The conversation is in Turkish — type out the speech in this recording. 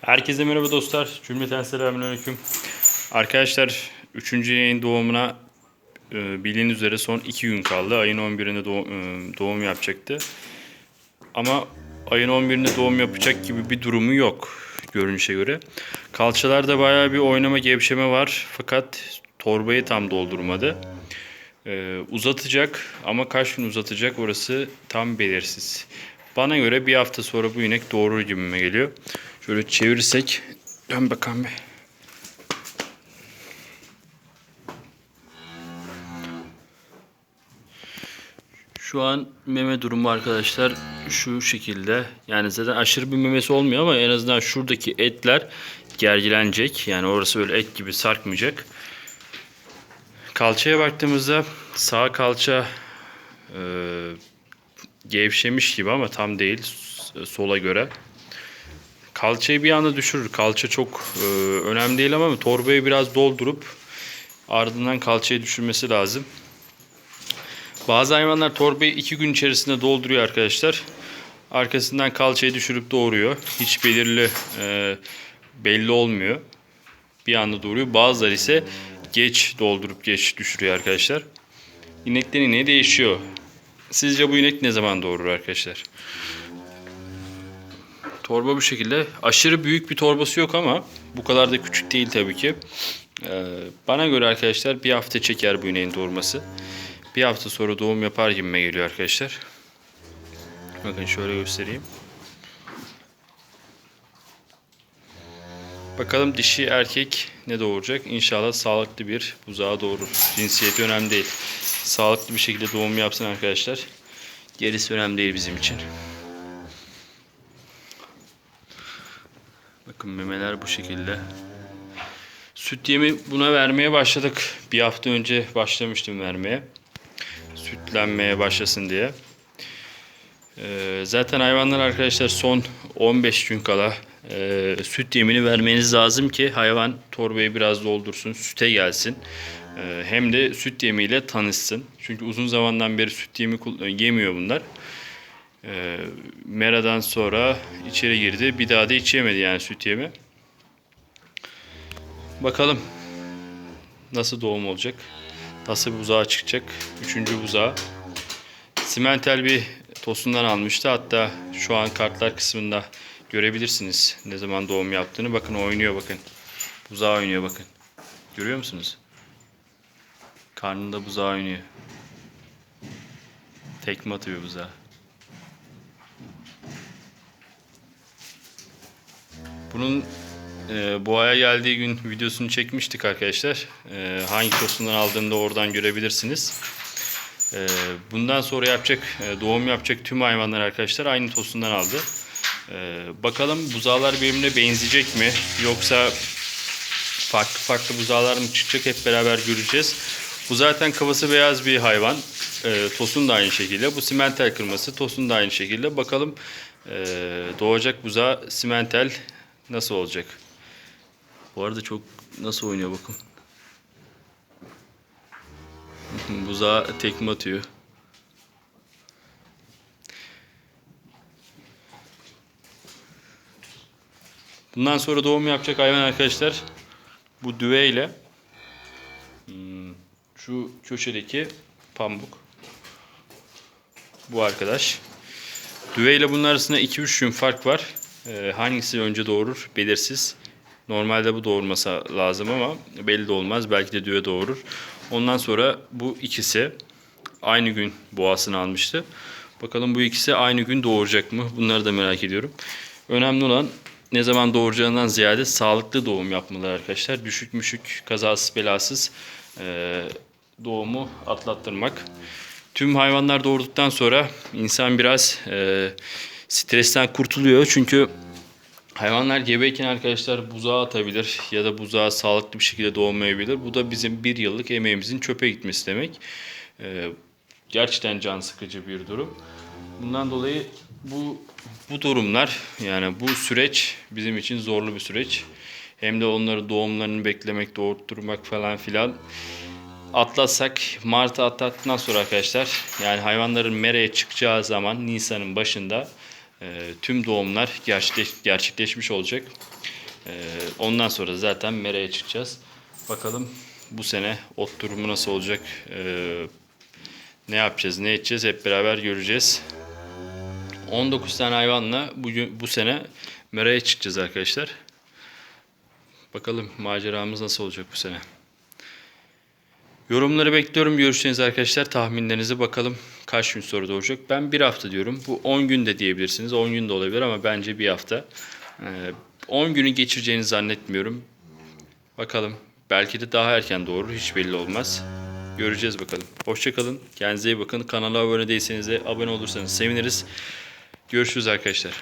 Herkese merhaba dostlar. Cümleten selamünaleyküm. Arkadaşlar 3. yayın doğumuna e, bildiğiniz üzere son 2 gün kaldı. Ayın 11'inde doğum, e, doğum yapacaktı. Ama ayın 11'inde doğum yapacak gibi bir durumu yok görünüşe göre. Kalçalarda bayağı bir oynama gevşeme var. Fakat torbayı tam doldurmadı. E, uzatacak ama kaç gün uzatacak orası tam belirsiz. Bana göre bir hafta sonra bu inek doğurur gibime geliyor. Şöyle çevirirsek dön bakalım bir. Şu an meme durumu arkadaşlar şu şekilde. Yani zaten aşırı bir memesi olmuyor ama en azından şuradaki etler gergilenecek. Yani orası öyle et gibi sarkmayacak. Kalçaya baktığımızda sağ kalça e, gevşemiş gibi ama tam değil sola göre. Kalçayı bir anda düşürür. Kalça çok e, önemli değil ama torbayı biraz doldurup ardından kalçayı düşürmesi lazım. Bazı hayvanlar torbayı iki gün içerisinde dolduruyor arkadaşlar. Arkasından kalçayı düşürüp doğuruyor. Hiç belirli e, belli olmuyor. Bir anda doğuruyor. Bazıları ise geç doldurup geç düşürüyor arkadaşlar. İnekten ineğe değişiyor. Sizce bu inek ne zaman doğurur arkadaşlar? Torba bu şekilde. Aşırı büyük bir torbası yok ama bu kadar da küçük değil tabii ki. Ee, bana göre arkadaşlar bir hafta çeker bu ineğin doğurması. Bir hafta sonra doğum yapar gibime geliyor arkadaşlar. Bakın şöyle göstereyim. Bakalım dişi erkek ne doğuracak? İnşallah sağlıklı bir buzağı doğurur. Cinsiyeti önemli değil. Sağlıklı bir şekilde doğum yapsın arkadaşlar. Gerisi önemli değil bizim için. Bakın memeler bu şekilde. Süt yemi buna vermeye başladık. Bir hafta önce başlamıştım vermeye. Sütlenmeye başlasın diye. Ee, zaten hayvanlar arkadaşlar son 15 gün kala e, süt yemini vermeniz lazım ki hayvan torbayı biraz doldursun, süte gelsin. Ee, hem de süt yemiyle tanışsın. Çünkü uzun zamandan beri süt yemi yemiyor bunlar. Ee, Mera'dan sonra içeri girdi. Bir daha da hiç yemedi yani süt yemi. Bakalım nasıl doğum olacak. Nasıl buzağa çıkacak. Üçüncü buzağı. Simentel bir tosundan almıştı. Hatta şu an kartlar kısmında görebilirsiniz ne zaman doğum yaptığını. Bakın oynuyor bakın. Buzağı oynuyor bakın. Görüyor musunuz? Karnında buzağı oynuyor. Tekme atıyor buzağı. Bunun e, boğaya geldiği gün videosunu çekmiştik arkadaşlar. E, hangi tosundan aldığını da oradan görebilirsiniz. E, bundan sonra yapacak, e, doğum yapacak tüm hayvanlar arkadaşlar aynı tosundan aldı. E, bakalım buzağlar birbirine benzeyecek mi? Yoksa farklı farklı buzağlar mı çıkacak hep beraber göreceğiz. Bu zaten kafası beyaz bir hayvan. E, tosun da aynı şekilde. Bu simental kırması. Tosun da aynı şekilde. Bakalım e, doğacak buzağı simental nasıl olacak? Bu arada çok nasıl oynuyor bakın. Buzağa tekme atıyor. Bundan sonra doğum yapacak hayvan arkadaşlar bu düve ile hmm, şu köşedeki pamuk bu arkadaş. Düve ile bunun arasında 2-3 gün fark var. Ee, hangisi önce doğurur belirsiz. Normalde bu doğurması lazım ama belli de olmaz. Belki de düve doğurur. Ondan sonra bu ikisi aynı gün boğasını almıştı. Bakalım bu ikisi aynı gün doğuracak mı? Bunları da merak ediyorum. Önemli olan ne zaman doğuracağından ziyade sağlıklı doğum yapmaları arkadaşlar. Düşük müşük, kazasız belasız e, doğumu atlattırmak. Tüm hayvanlar doğurduktan sonra insan biraz e, stresten kurtuluyor. Çünkü hayvanlar gebeyken arkadaşlar buzağa atabilir ya da buzağa sağlıklı bir şekilde doğmayabilir. Bu da bizim bir yıllık emeğimizin çöpe gitmesi demek. E, gerçekten can sıkıcı bir durum. Bundan dolayı bu bu durumlar yani bu süreç bizim için zorlu bir süreç. Hem de onları doğumlarını beklemek, doğurtturmak falan filan atlatsak Mart'ı atlattıktan sonra arkadaşlar yani hayvanların mereye çıkacağı zaman Nisan'ın başında e, tüm doğumlar gerçekleş, gerçekleşmiş olacak. Ee, ondan sonra zaten meraya çıkacağız. Bakalım bu sene ot durumu nasıl olacak? Ee, ne yapacağız, ne edeceğiz hep beraber göreceğiz. 19 tane hayvanla bugün bu sene meraya çıkacağız arkadaşlar. Bakalım maceramız nasıl olacak bu sene. Yorumları bekliyorum. Görüşlerinizi arkadaşlar. Tahminlerinizi bakalım kaç gün sonra doğacak. Ben bir hafta diyorum. Bu 10 gün de diyebilirsiniz. 10 gün de olabilir ama bence bir hafta. Ee, 10 günü geçireceğini zannetmiyorum. Bakalım. Belki de daha erken doğurur. Hiç belli olmaz. Göreceğiz bakalım. Hoşçakalın. Kendinize iyi bakın. Kanala abone değilseniz de abone olursanız seviniriz. Görüşürüz arkadaşlar.